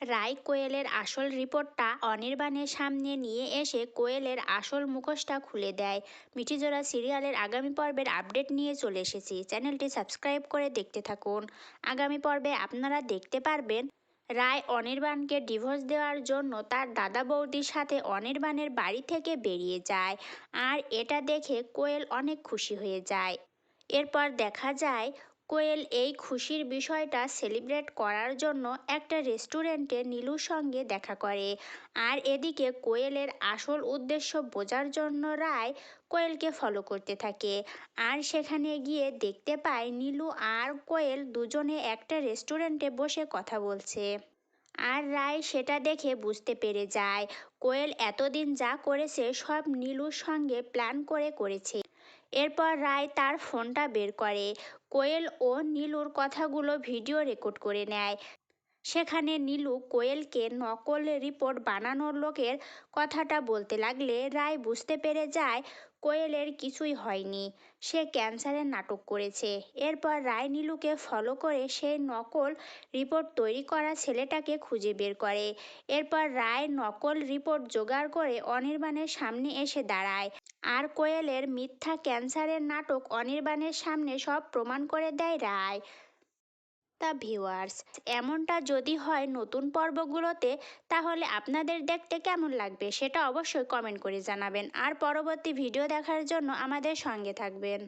রায় কোয়েলের আসল রিপোর্টটা অনির্বাণের সামনে নিয়ে এসে কোয়েলের আসল মুখোশটা খুলে দেয়। মিঠিজোড়া সিরিয়ালের আগামী পর্বের আপডেট নিয়ে চলে এসেছি। চ্যানেলটি সাবস্ক্রাইব করে দেখতে থাকুন। আগামী পর্বে আপনারা দেখতে পারবেন, রায় অনির্বাণকে ডিভোর্স দেওয়ার জন্য তার দাদা বৌদির সাথে অনির্বাণের বাড়ি থেকে বেরিয়ে যায় আর এটা দেখে কোয়েল অনেক খুশি হয়ে যায়। এরপর দেখা যায় কোয়েল এই খুশির বিষয়টা সেলিব্রেট করার জন্য একটা রেস্টুরেন্টে নীলুর সঙ্গে দেখা করে। আর এদিকে কোয়েলের আসল উদ্দেশ্য বোঝার জন্য রায় কোয়েলকে ফলো করতে থাকে। আর সেখানে গিয়ে দেখতে পায় নীলু আর কোয়েল দুজনে একটা রেস্টুরেন্টে বসে কথা বলছে। আর রায় সেটা দেখে বুঝতে পেরে যায়। কোয়েল এতদিন যা করেছে সব নীলুর সঙ্গে প্ল্যান করে করেছে। এরপর রায় তার ফোনটা বের করে। কোয়েল ও নীলুর কথাগুলো ভিডিও রেকর্ড করে নেয়। সেখানে নীলু কোয়েলকে নকল রিপোর্ট বানানোর লোকের কথাটা বলতে লাগলে রায় বুঝতে পেরে যায় কোয়েলের কিছুই হয়নি। সে ক্যান্সারের নাটক করেছে। এরপর রায় নীলুকে ফলো করে সেই নকল রিপোর্ট তৈরি করা ছেলেটাকে খুঁজে বের করে। এরপর রায় নকল রিপোর্ট জোগাড় করে অনির্বাণের সামনে এসে দাঁড়ায়। আর কোয়েলের মিথ্যা ক্যান্সারের নাটক অনির্বাণের সামনে সব প্রমাণ করে দেয় রায়। তা ভিউয়ার্স, এমনটা যদি হয় নতুন পর্বগুলোতে, তাহলে আপনাদের দেখতে কেমন লাগবে সেটা অবশ্যই কমেন্ট করে জানাবেন। আর পরবর্তী ভিডিও দেখার জন্য আমাদের সঙ্গে থাকবেন।